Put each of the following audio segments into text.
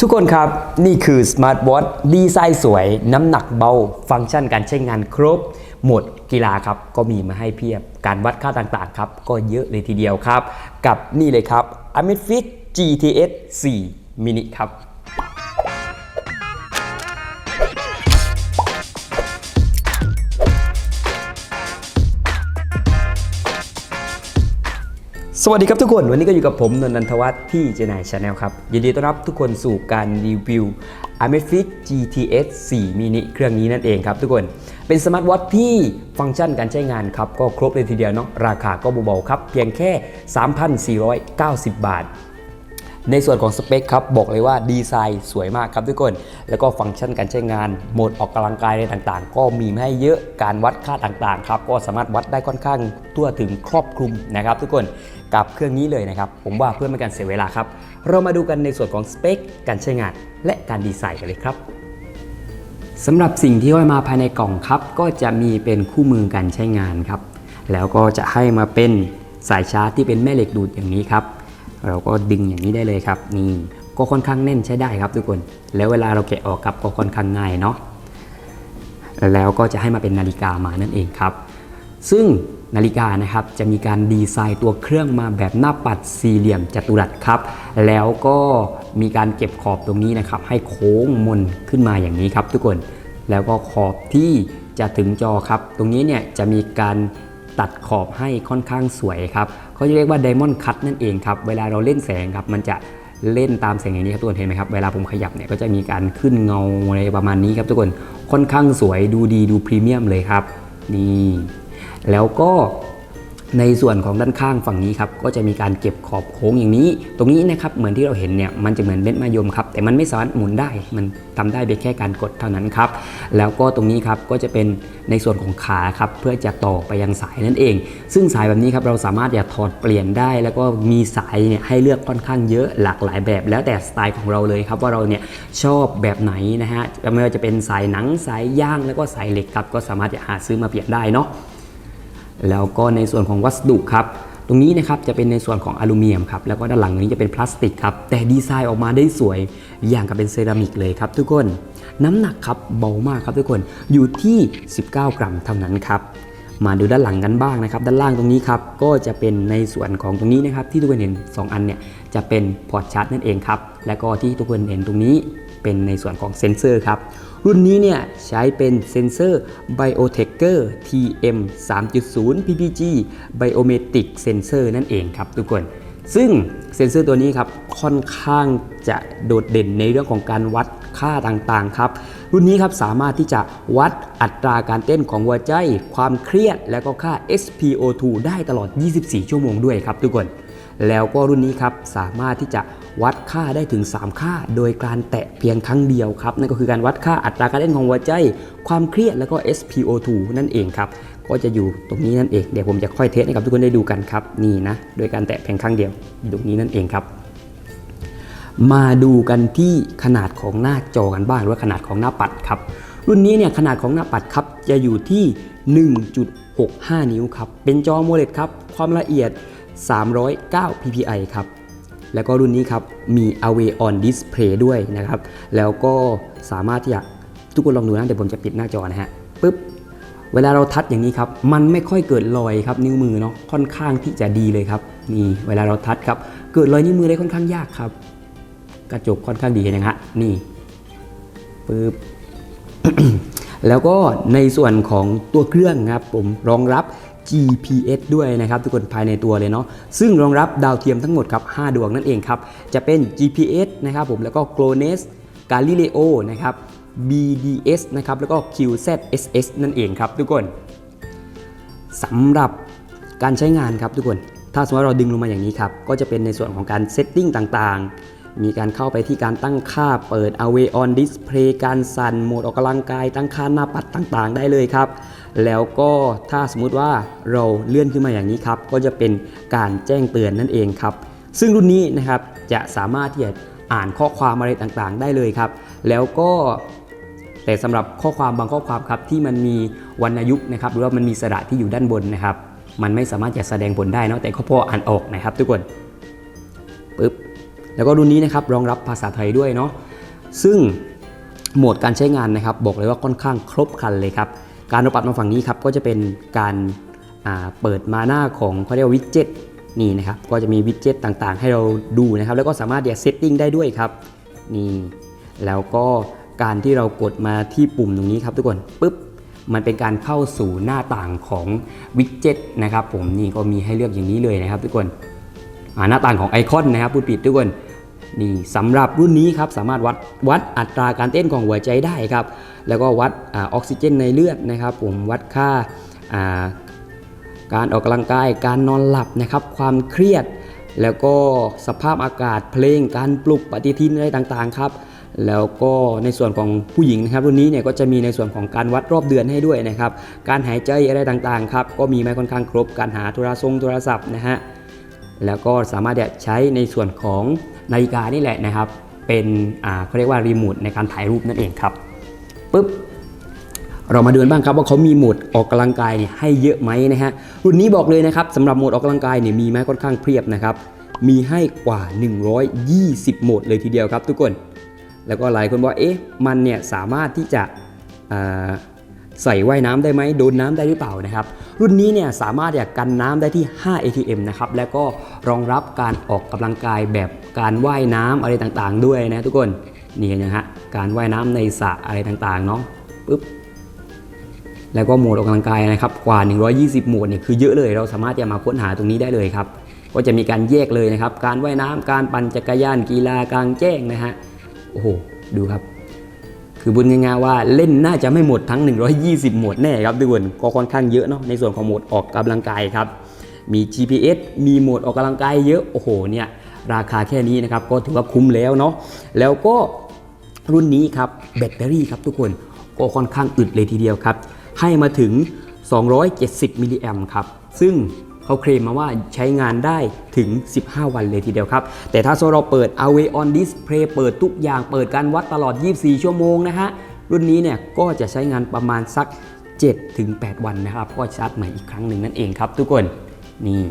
ทุกคนครับ นี่คือสมาร์ทวอทดีไซน์สวย น้ำหนักเบา ฟังก์ชันการใช้งานครบ หมดกีฬาครับ ก็มีมาให้เพียบการวัดค่าต่างๆครับ ก็เยอะเลยทีเดียวครับ กับนี่เลยครับ a m i t f i t GTS 4 Mini ครับ สวัสดีครับทุกคน วันนี้ก็อยู่กับผมนนท์นันทวัฒน์ที่เจนายชาแนลครับ ยินดีต้อนรับทุกคนสู่การรีวิว Amazfit GTS 4 mini เครื่องนี้นั่นเองครับทุกคน เป็นสมาร์ทวอทที่ฟังก์ชันการใช้งานครับ ก็ครบเลยทีเดียวเนาะราคาก็เบาๆครับ เพียงแค่ 3,490 บาท ในส่วนของสเปคครับ บอกเลยว่าดีไซน์สวยมากครับทุกคน แล้วก็ฟังก์ชันการใช้งานโหมดออกกำลังกายอะไรต่างๆ ก็มีให้เยอะการวัดค่าต่างๆครับก็สามารถวัดได้ค่อนข้างทั่วถึงครอบคลุมนะครับทุกคน กับเครื่องนี้เลยนะครับ ผมว่าเพื่อไม่การเสียเวลาครับ เรามาดูกันในส่วนของสเปค การใช้งาน และการดีไซน์กันเลยครับสำหรับสิ่งที่ห้อยมาภายในกล่องครับ ก็จะมีเป็นคู่มือการใช้งานครับ แล้วก็จะให้มาเป็นสายชาร์จที่เป็นแม่เหล็กดูดอย่างนี้ครับ เราก็ดึงอย่างนี้ได้เลยครับ นี่ก็ค่อนข้างแน่นใช้ได้ครับทุกคน แล้วเวลาเราแกะออกครับก็ค่อนข้างง่ายเนาะแล้วก็จะให้มาเป็นนาฬิกามานั่นเองครับ ซึ่ง นาฬิกานะครับจะมีการดีไซน์ตัวเครื่องมาแบบหน้าปัดสี่เหลี่ยมจัตุรัสครับ แล้วก็มีการเก็บขอบตรงนี้นะครับ ให้โค้งมนขึ้นมาอย่างนี้ครับทุกคนแล้วก็ขอบที่จะถึงจอครับ ตรงนี้เนี่ยจะมีการตัดขอบให้ค่อนข้างสวยครับเขาจะเรียกว่า Diamond Cut นั่นเองครับ เวลาเราเล่นแสงครับ มันจะเล่นตามแสงอย่างนี้ครับทุกคนเห็นไหมครับ เวลาผมขยับเนี่ยก็จะมีการขึ้นเงาอะไรประมาณนี้ครับทุกคน ค่อนข้างสวยดูดีดูพรีเมียมเลยครับ นี่ แล้วก็ในส่วนของด้านข้างฝั่งนี้ครับก็จะมีการเก็บขอบโค้งอย่างนี้ ตรงนี้นะครับเหมือนที่เราเห็นเนี่ยมันจะเหมือนเม็ดมะยมครับแต่มันไม่สามารถหมุนได้ มันทำได้เพียงแค่การกดเท่านั้นครับแล้วก็ตรงนี้ครับก็จะเป็นในส่วนของขาครับเพื่อจะต่อไปยังสายนั่นเอง ซึ่งสายแบบนี้ครับเราสามารถจะถอดเปลี่ยนได้ แล้วก็มีสายเนี่ยให้เลือกค่อนข้างเยอะหลากหลายแบบ แล้วแต่สไตล์ของเราเลยครับว่าเราเนี่ยชอบแบบไหนนะฮะไม่ว่าจะเป็นสายหนังสายย่างแล้วก็สายเหล็กครับก็สามารถจะหาซื้อมาเปลี่ยนได้เนาะ แล้วก็ในส่วนของวัสดุครับ ตรงนี้นะครับจะเป็นในส่วนของอลูมิเนียมครับ แล้วก็ด้านหลังนี้จะเป็นพลาสติกครับ แต่ดีไซน์ออกมาได้สวยอย่างกับเป็นเซรามิกเลยครับทุกคน น้ำหนักครับเบามากครับทุกคน อยู่ที่ 19 กรัมเท่านั้นครับ มาดูด้านหลังกันบ้างนะครับ ด้านล่างตรงนี้ครับ ก็จะเป็นในส่วนของตรงนี้นะครับ ที่ทุกคนเห็น 2 อันเนี่ย จะเป็นพอร์ตชาร์จนั่นเองครับ แล้วก็ที่ทุกคนเห็นตรงนี้เป็นในส่วนของเซ็นเซอร์ครับ รุ่นนี้เนี่ยใช้เป็นเซ็นเซอร์ Biotecher TM 3.0 PPG Biometric Sensor นั่นเองครับทุกคน ซึ่งเซ็นเซอร์ตัวนี้ครับค่อนข้างจะโดดเด่นในเรื่องของการวัดค่าต่างๆครับ รุ่นนี้ครับสามารถที่จะวัดอัตราการเต้นของหัวใจ ความเครียด และก็ค่า SpO2 ได้ตลอด 24 ชั่วโมงด้วยครับทุกคน แล้วก็รุ่นนี้ครับสามารถที่จะ วัดค่าได้ถึง 3 ค่า โดยการแตะเพียงครั้งเดียวครับนั่นก็คือการวัดค่าอัตราการเต้นของหัวใจ ความเครียดแล้วก็ SpO2 นั่นเองครับก็จะอยู่ตรงนี้นั่นเองเดี๋ยวผมจะค่อยเทสให้กับทุกคนได้ดูกันครับนี่นะโดยการแตะเพียงครั้งเดียวอยู่ตรงนี้นั่นเองครับ มาดูกันที่ขนาดของหน้าจอกันบ้างหรือว่าขนาดของหน้าปัดครับรุ่นนี้เนี่ยขนาดของหน้าปัดครับจะอยู่ที่ 1.65 นิ้วครับเป็นจอ AMOLED ครับความละเอียด 309 ppi ครับ แล้วก็รุ่นนี้ครับมี Away on Display ด้วยนะครับ แล้วก็สามารถที่จะทุกคนลองดูนะเดี๋ยวผมจะปิดหน้าจอนะฮะปึ๊บเวลาเราทัดอย่างนี้ครับ มันไม่ค่อยเกิดรอยครับนิ้วมือเนาะค่อนข้างที่จะดีเลยครับนี่เวลาเราทัดครับ เกิดรอยนิ้วมือได้ค่อนข้างยากครับ กระจกค่อนข้างดีนะฮะนี่ปึ๊บแล้วก็ในส่วนของตัวเครื่องครับผมรองรับ GPS ด้วยนะครับทุกคนภายในตัวเลยเนาะซึ่งรองรับดาวเทียมทั้งหมดครับ 5 ดวงนั่นเองครับ จะเป็น GPS นะครับผมแล้วก็ GLONASS Galileo นะครับ BDS นะครับแล้วก็ QZSS นั่นเองครับทุกคนสำหรับการใช้งานครับทุกคน ถ้าสมมติเราดึงลงมาอย่างนี้ครับ ก็จะเป็นในส่วนของการเซตติ้งต่างๆ มีการเข้าไปที่การตั้งค่าเปิด Away on Display การสั่นโหมดออกกำลังกาย ตั้งค่าหน้าปัดต่างๆ ได้เลยครับ แล้วก็ถ้าสมมุติว่าเราเลื่อนขึ้นมาอย่างนี้ครับ ก็จะเป็นการแจ้งเตือนนั่นเองครับ ซึ่งรุ่นนี้นะครับจะสามารถที่จะอ่านข้อความอะไรต่างๆ ได้เลยครับ แล้วก็แต่สำหรับข้อความบางข้อความครับที่มันมีวรรณยุกต์นะครับหรือว่ามันมีสระที่อยู่ด้านบนนะครับ มันไม่สามารถจะแสดงผลได้เนาะแต่เขาพออ่านออกนะครับทุกคน แล้วก็รุ่นนี้นะครับรองรับภาษาไทยด้วยเนาะซึ่งโหมดการใช้งานนะครับ บอกเลยว่าค่อนข้างครบครันเลยครับ การเราปัดมาฝั่งนี้ครับก็จะเป็นการาเปิดมาหน้าของเขาเรียกว่าวิดเจ็ตนี่นะครับก็จะมีวิดเจ็ตต่างๆ ให้เราดูนะครับ แล้วก็สามารถเดียเซตติ้งได้ด้วยครับนี่แล้วก็การที่เรากดมาที่ปุ่มตรงนี้ครับทุกคนปุ๊บมันเป็นการเข้าสู่หน้าต่างของวิดเจ็ตนะครับผมนี่ก็มีให้เลือกอย่างนี้เลยนะครับทุกคน หน้าต่างของไอคอนนะครับพูดผิดทุกคนนี่สำหรับรุ่นนี้ครับสามารถวัดวัดอัตราการเต้นของหัวใจได้ครับ แล้วก็วัดอออกซิเจนในเลือดนะครับ ผมวัดค่าาการออกกำลังกายการนอนหลับนะครับ ความเครียด แล้วก็สภาพอากาศเพลงการปลุกปฏิทินอะไรต่างๆครับ แล้วก็ในส่วนของผู้หญิงนะครับ รุ่นนี้เนี่ยก็จะมีในส่วนของการวัดรอบเดือนให้ด้วยนะครับ การหายใจอะไรต่างๆครับก็มีมาค่อนข้างครบการหาโทรศัพท์โทรศัพท์นะฮะ แล้วก็สามารถจะใช้ในส่วนของนาฬิกานี่แหละนะครับ เป็นเขาเรียกว่ารีโมทในการถ่ายรูปนั่นเองครับปุ๊บเรามาดูกันบ้างครับว่าเขามีโหมดออกกำลังกายเนี่ยให้เยอะไหมนะฮะรุ่นนี้บอกเลยนะครับสำหรับโหมดออกกำลังกายเนี่ยมีไหมค่อนข้างเพียบนะครับมีให้กว่า 120 โหมดเลยทีเดียวครับทุกคน แล้วก็หลายคนบอกเอ๊ะมันเนี่ยสามารถที่จะ ใส่ว่ายน้ำได้ไหมโดนน้ำได้หรือเปล่านะครับรุ่นนี้เนี่ยสามารถอยากกันน้ำได้ที่ 5 ATM นะครับแล้วก็รองรับการออกกำลังกายแบบการว่ายน้ำอะไรต่างๆ ด้วยนะทุกคนนี่นะฮะการว่ายน้ำในสระอะไรต่างๆเนาะปุ๊บแล้วก็โหมดออกกำลังกายนะครับกว่า 120 โหมดเนี่ยคือเยอะเลย เราสามารถจะมาค้นหาตรงนี้ได้เลยครับก็จะมีการแยกเลยนะครับ การว่ายน้ำการปั่นจักรยานกีฬากลางแจ้งนะฮะโอ้โหดูครับ คือบุญง่ายๆว่าเล่นน่าจะไม่หมดทั้ง 120โหมดแน่ครับทุกคนก็ค่อนข้างเยอะเนาะในส่วนของโหมดออกกำลังกายครับมี GPS มีโหมดออกกำลังกายเยอะโอ้โหเนี่ยราคาแค่นี้นะครับก็ถือว่าคุ้มแล้วเนาะแล้วก็รุ่นนี้ครับแบตเตอรี่ครับทุกคนก็ค่อนข้างอึดเลยทีเดียวครับ ให้มาถึง 270 มิลลิแอมครับ ซึ่ง เขาเคลมมาว่าใช้งานได้ถึง 15 วันเลยทีเดียวครับ แต่ถ้าเราเปิด Away on Display เปิดทุกอย่างเปิดการวัดตลอด 24 ชั่วโมงนะฮะ รุ่นนี้เนี่ยก็จะใช้งานประมาณสัก 7-8 วันนะครับ ก็ชาร์จใหม่อีกครั้งหนึ่งนั่นเองครับทุกคนนี่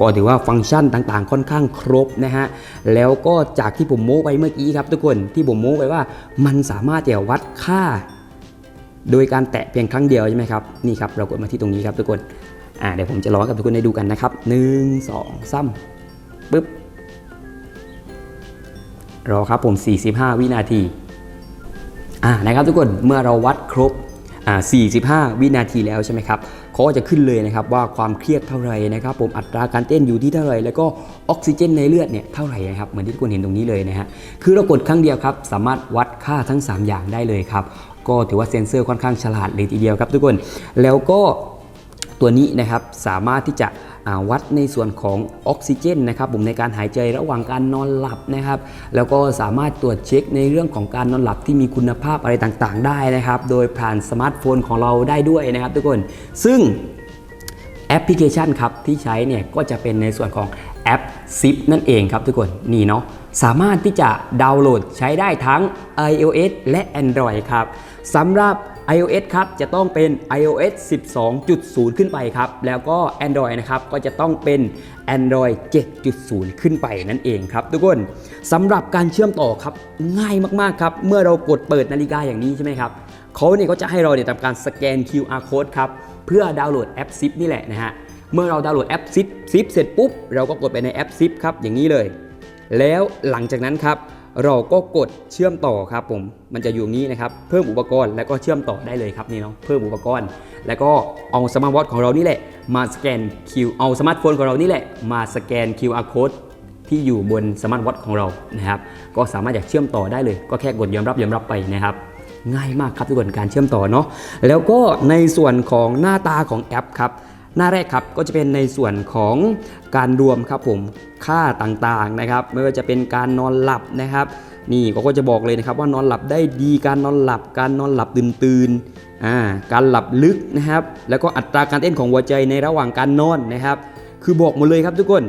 ก็ถือว่าฟังก์ชันต่างๆ ค่อนข้างครบนะฮะ แล้วก็จากที่ผมโม้ไปเมื่อกี้ครับทุกคนที่ผมโม้ไปว่ามันสามารถจะวัดค่า โดยการแตะเพียงครั้งเดียวใช่ไหมครับ นี่ครับเรากดมาที่ตรงนี้ครับทุกคน อ่าเดี๋ยวผมจะร้องกับทุกคนได้ดูกันนะครับหนึ่งสองสามปึ๊บรอครับผม 45 วินาทีอ่านะครับทุกคนเมื่อเราวัดครบอ่า45 วินาทีแล้วใช่ไหมครับเขาก็จะขึ้นเลยนะครับว่าความเครียดเท่าไหร่นะครับ ผมอัตราการเต้นอยู่ที่เท่าไหร่แล้วก็ออกซิเจนในเลือดเนี่ยเท่าไหร่นะครับเหมือนที่ทุกคนเห็นตรงนี้เลยนะฮะคือเรากดครั้งเดียวครับ สามารถวัดค่าทั้ง 3 อย่างได้เลยครับก็ถือว่าเซ็นเซอร์ค่อนข้างฉลาดเลยทีเดียวครับทุกคน แล้วก็ ตัวนี้นะครับสามารถที่จะวัดในส่วนของออกซิเจนนะครับผมในการหายใจระหว่างการนอนหลับนะครับ แล้วก็สามารถตรวจเช็คในเรื่องของการนอนหลับที่มีคุณภาพอะไรต่างๆ ได้นะครับ โดยผ่านสมาร์ทโฟนของเราได้ด้วยนะครับทุกคนซึ่งแอปพลิเคชันครับที่ใช้เนี่ยก็จะเป็นในส่วนของแอป Zip นั่นเองครับทุกคนนี่เนาะสามารถที่จะดาวน์โหลดใช้ได้ทั้ง iOS และ Android ครับสำหรับ iOS ครับจะต้องเป็น iOS 12.0 ขึ้นไปครับ แล้วก็ Android นะครับก็จะต้องเป็น Android 7.0 ขึ้นไปนั่นเองครับทุกคนสำหรับการเชื่อมต่อครับง่ายมากๆครับ เมื่อเรากดเปิดนาฬิกาอย่างนี้ใช่ไหมครับเขาเนี่ยก็จะให้เราเนี่ยทำการสแกน QR code ครับเพื่อดาวน์โหลดแอป Zip นี่แหละนะฮะเมื่อเราดาวน์โหลดแอป Zip Zip เสร็จปุ๊บเราก็กดไปในแอป Zip ครับอย่างนี้เลย แล้วหลังจากนั้นครับ เราก็กดเชื่อมต่อครับผม มันจะอยู่งนี้นะครับ เพิ่มอุปกรณ์แล้วก็เชื่อมต่อได้เลยครับนี่เนาะ เพิ่มอุปกรณ์ แล้วก็เอาสมาร์ทวอทของเรานี่แหละ มาสแกน Q เอาสมาร์ทโฟนของเรานี่แหละ มาสแกน QR code ที่อยู่บนสมาร์ทวอทของเรา นะครับ ก็สามารถอยากเชื่อมต่อได้เลย ก็แค่กดยอมรับยอมรับไปนะครับ ง่ายมากครับทุกคนการเชื่อมต่อเนาะ แล้วก็ในส่วนของหน้าตาของแอปครับ หน้าแรกครับก็จะเป็นในส่วนของการรวมครับผมค่าต่างๆนะครับ ไม่ว่าจะเป็นการนอนหลับนะครับ นี่ก็จะบอกเลยนะครับว่านอนหลับได้ดีการนอนหลับ การนอนหลับตื่นตื่นการหลับลึกนะครับ แล้วก็อัตราการเต้นของหัวใจในระหว่างการนอนนะครับ คือบอกหมดเลยครับทุกคน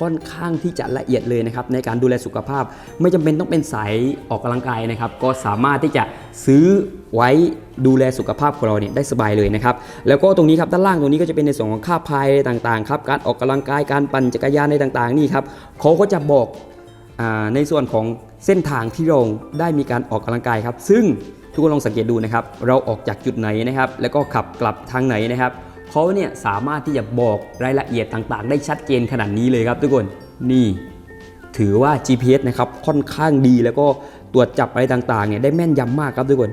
ค่อนข้างที่จะละเอียดเลยนะครับในการดูแลสุขภาพ ไม่จำเป็นต้องเป็นสายออกกำลังกายนะครับ ก็สามารถที่จะซื้อไว้ดูแลสุขภาพของเราเนี่ยได้สบายเลยนะครับ แล้วก็ตรงนี้ครับด้านล่างตรงนี้ก็จะเป็นในส่วนของค่าพายต่างๆครับการออกกำลังกายการปั่นจักรยานในต่างๆนี่ครับเขาก็จะบอกอในส่วนของเส้นทางที่เราได้มีการออกกำลังกายครับ ซึ่งทุกคนลองสังเกตดูนะครับ เราออกจากจุดไหนนะครับ แล้วก็ขับกลับทางไหนนะครับ เขาเนี่ยสามารถที่จะบอกรายละเอียดต่างๆ ได้ชัดเจนขนาดนี้เลยครับทุกคนนี่ถือว่า GPS นะครับค่อนข้างดีแล้วก็ตรวจจับอะไรต่างๆเนี่ยได้แม่นยำมากครับทุกคน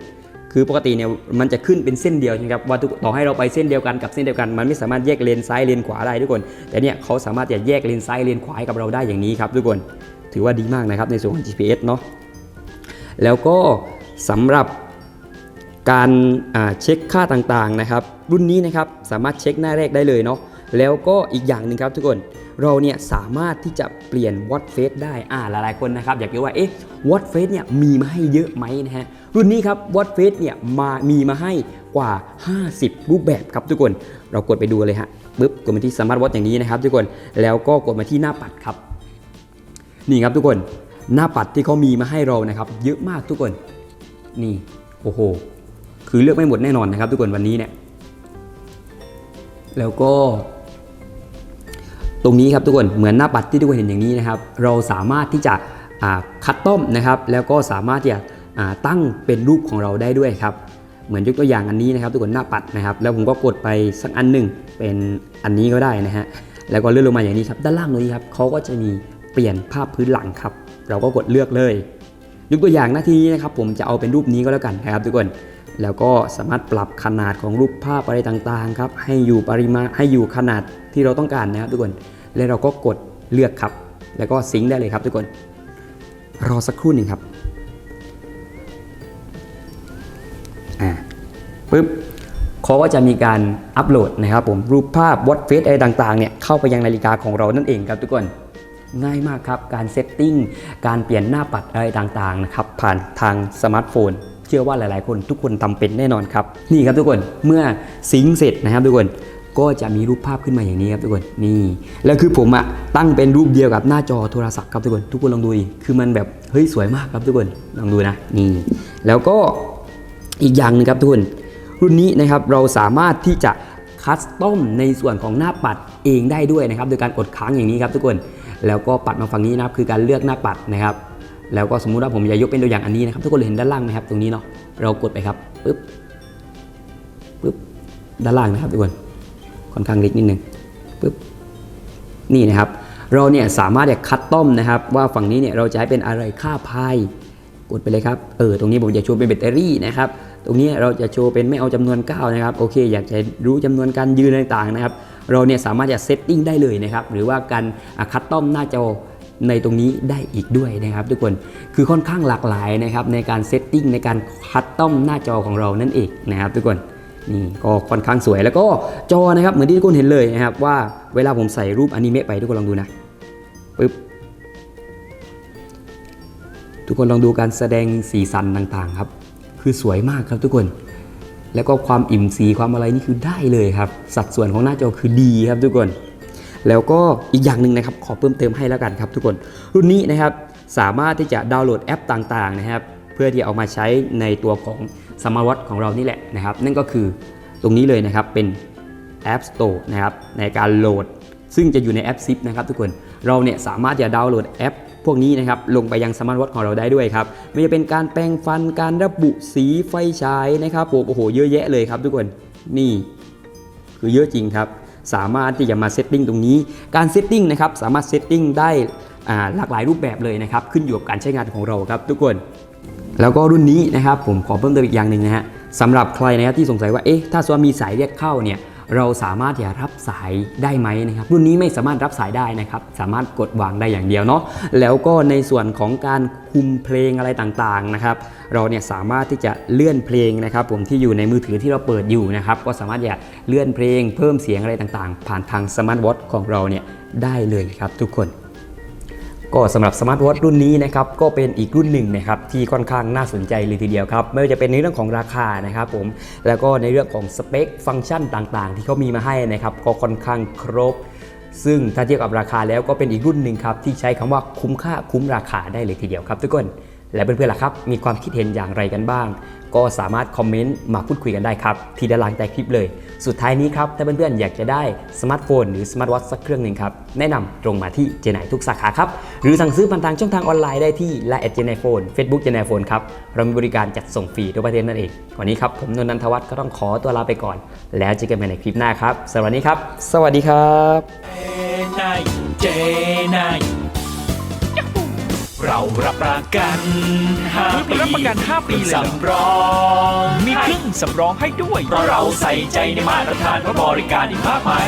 คือปกติเนี่ยมันจะขึ้นเป็นเส้นเดียวใช่ไหมครับว่าต่อให้เราไปเส้นเดียวกันกับเส้นเดียวกัน มันไม่สามารถแยกเลนซ้ายเลนขวาได้ทุกคน แต่เนี่ยเขาสามารถจะแยกเลนซ้ายเลนขวาให้กับเราได้อย่างนี้ครับทุกคนถือว่าดีมากนะครับในส่วนของ GPS เนาะแล้วก็สำหรับ การเช็คค่าต่างๆนะครับ รุ่นนี้นะครับสามารถเช็คหน้าแรกได้เลยเนาะแล้วก็อีกอย่างหนึ่งครับทุกคนเราเนี่ยสามารถที่จะเปลี่ยนวอตเฟสได้อ่าหลายๆคนนะครับ อยากรู้ว่าเอ๊ะวอตเฟสเนี่ยมีมาให้เยอะไหมนะฮะรุ่นนี้ครับวอตเฟสเนี่ยมามีมาให้กว่า 50 รูปแบบครับทุกคน เรากดไปดูเลยฮะปึ๊บกดมาที่สมาร์ทวอทอย่างนี้นะครับ ทุกคนแล้วก็กดมาที่หน้าปัดครับ นี่ครับทุกคนหน้าปัดที่เขามีมาให้เรานะครับ เยอะมากทุกคน นี่โอ้โห คือเลือกไม่หมดแน่นอนนะครับ ทุกคนวันนี้เนี่ย แล้วก็ ตรงนี้ครับทุกคนเหมือนหน้าปัดที่ทุกคนเห็นอย่างนี้นะครับ เราสามารถที่จะคัดต้อมนะครับ แล้วก็สามารถที่จะตั้งเป็นรูปของเราได้ด้วยครับ เหมือนยกตัวอย่างอันนี้นะครับ ทุกคนหน้าปัดนะครับ แล้วผมก็กดไปสักอันหนึ่งเป็นอันนี้ก็ได้นะฮะแล้วก็เลื่อนลงมาอย่างนี้ครับ ด้านล่างตรงนี้ครับเขาก็จะมีเปลี่ยนภาพพื้นหลังครับ เราก็กดเลือกเลย ยกตัวอย่างหน้าที่นี้นะครับ ผมจะเอาเป็นรูปนี้ก็แล้วกันนะครับ ทุกคน แล้วก็สามารถปรับขนาดของรูปภาพอะไรต่างๆครับให้อยู่ปริมาณให้อยู่ขนาดที่เราต้องการนะครับทุกคน แล้วเราก็กดเลือกครับ แล้วก็ซิงค์ได้เลยครับทุกคน รอสักครู่หนึ่งครับอ่าปึ๊บเขาก็จะมีการอัปโหลดนะครับผมรูปภาพวอตเฟสอะไรต่างๆเนี่ยเข้าไปยังนาฬิกาของเรานั่นเองครับทุกคนง่ายมากครับ การเซตติ้ง การเปลี่ยนหน้าปัดอะไรต่างๆนะครับผ่านทางสมาร์ทโฟน เชื่อว่าหลาย ๆ คนทุกคนทำเป็นแน่นอนครับ นี่ครับทุกคนเมื่อซิงค์เสร็จนะครับทุกคนก็จะมีรูปภาพขึ้นมาอย่างนี้ครับทุกคนนี่แล้วคือผมอะตั้งเป็นรูปเดียวกับหน้าจอโทรศัพท์ครับทุกคน ทุกคนลองดูดิคือมันแบบเฮ้ยสวยมากครับทุกคนลองดูนะนี่แล้วก็อีกอย่างหนึงครับทุกคนรุ่นนี้นะครับเราสามารถที่จะคัสตอมในส่วนของหน้าปัดเองได้ด้วยนะครับ โดยการกดค้างอย่างนี้ครับทุกคน แล้วก็ปัดมาฝั่งนี้นะครับคือการเลือกหน้าปัดนะครับ แล้วก็สมมุติว่าผมจะยกเป็นตัวอย่างอันนี้นะครับทุกคนเห็นด้านล่างไหมครับตรงนี้เนาะเรากดไปครับปึ๊บปึ๊บด้านล่างนะครับทุกคนค่อนข้างเล็กนิดนึงปึ๊บนี่นะครับ เราเนี่ยสามารถจะคัดต้มนะครับ ว่าฝั่งนี้เนี่ยเราจะให้เป็นอะไรค่าพายกดไปเลยครับเออตรงนี้ผมจะโชว์เป็นแบตเตอรี่นะครับตรงนี้เราจะโชว์เป็นไม่เอาจำนวน9นะครับโอเค อยากจะรู้จำนวนการยืนต่างๆนะครับ เราเนี่ยสามารถจะเซตติ้งได้เลยนะครับหรือว่าการคัดต้อมหน้าจอ ในตรงนี้ได้อีกด้วยนะครับทุกคนคือค่อนข้างหลากหลายนะครับในการเซตติ้งในการคัดต้อมหน้าจอของเรานั่นเองนะครับทุกคนนี่ก็ค่อนข้างสวยแล้วก็จอนะครับเหมือนที่ทุกคนเห็นเลยนะครับว่าเวลาผมใส่รูปอนิเมะไปทุกคนลองดูนะปึ๊บทุกคนลองดูการแสดงสีสันต่างๆครับ คือสวยมากครับทุกคน แล้วก็ความอิ่มสีความอะไรนี่คือได้เลยครับ สัดส่วนของหน้าจอคือดีครับทุกคน แล้วก็อีกอย่างหนึ่งนะครับขอเพิ่มเติมให้แล้วกันครับทุกคน รุ่นนี้นะครับสามารถที่จะดาวน์โหลดแอปต่างๆนะครับ เพื่อที่เอามาใช้ในตัวของสมาร์ทวอทของเรานี่แหละนะครับ นั่นก็คือตรงนี้เลยนะครับเป็น App Store นะครับในการโหลด ซึ่งจะอยู่ในแอปซิปนะครับทุกคนเราเนี่ยสามารถจะดาวน์โหลดแอปพวกนี้นะครับลงไปยังสมาร์ทวอทของเราได้ด้วยครับไม่ว่าจะเป็นการแปรงฟันการระบุสีไฟฉายนะครับโอ้โหเยอะแยะเลยครับทุกคนนี่คือเยอะจริงครับ สามารถที่จะมาเซตติ้งตรงนี้ การเซตติ้งนะครับสามารถเซตติ้งได้หลากหลายรูปแบบเลยนะครับ ขึ้นอยู่กับการใช้งานของเราครับทุกคน แล้วก็รุ่นนี้นะครับผมขอเพิ่มเติมอีกอย่างหนึ่งนะฮะสำหรับใครนะครับที่สงสัยว่าเอ๊ะถ้าสมมติว่ามีสายเรียกเข้าเนี่ย เราสามารถอย่ารับสายได้ไหมนะครับรุ่นนี้ไม่สามารถรับสายได้นะครับ สามารถกดวางได้อย่างเดียวเนาะแล้วก็ในส่วนของการคุมเพลงอะไรต่างๆนะครับเราเนี่ยสามารถที่จะเลื่อนเพลงนะครับ ผมที่อยู่ในมือถือที่เราเปิดอยู่นะครับก็สามารถอย่าเลื่อนเพลงเพิ่มเสียงอะไรต่างๆ ผ่านทางสมาร์ทวอทของเราเนี่ยได้เลยครับทุกคน ก็สำหรับสมาร์ทวอทรุ่นนี้นะครับก็เป็นอีกรุ่นหนึ่งนะครับที่ค่อนข้างน่าสนใจเลยทีเดียวครับไม่ว่าจะเป็นในเรื่องของราคานะครับผมแล้วก็ในเรื่องของสเปคฟังก์ชันต่างๆ ที่เขามีมาให้นะครับก็ค่อนข้างครบ ซึ่งถ้าเทียบกับราคาแล้วก็เป็นอีกรุ่นหนึ่งครับที่ใช้คำว่าคุ้มค่าคุ้มราคาได้เลยทีเดียวครับทุกคน และเพื่อนๆล่ะครับ มีความคิดเห็นอย่างไรกันบ้าง ก็สามารถคอมเมนต์มาพูดคุยกันได้ครับ ที่ด้านล่างใต้คลิปเลย สุดท้ายนี้ครับ ถ้าเพื่อนๆอยากจะได้สมาร์ทโฟนหรือสมาร์ทวอทสักเครื่องหนึ่งครับ แนะนำตรงมาที่เจไนทุกสาขาครับ หรือสั่งซื้อผ่านทางช่องทางออนไลน์ได้ที่ Line แอดเจไนโฟนเฟซบุ๊กเจไนโฟนครับเรามีบริการจัดส่งฟรีทั่วประเทศนั่นเองวันนี้ครับผมนนทนันทวัฒน์ก็ต้องขอตัวลาไปก่อน แล้วเจอกันใหม่ในคลิปหน้าครับสวัสดีครับ สวัสดีครับนาย เจนายเรารับประกัน5ปีรับประกัน 5 ปีเลยเหรอสำรองมีเครื่องสำรองให้ด้วย เพราะเราใส่ใจในมาตรฐานและบริการอีกมากมาย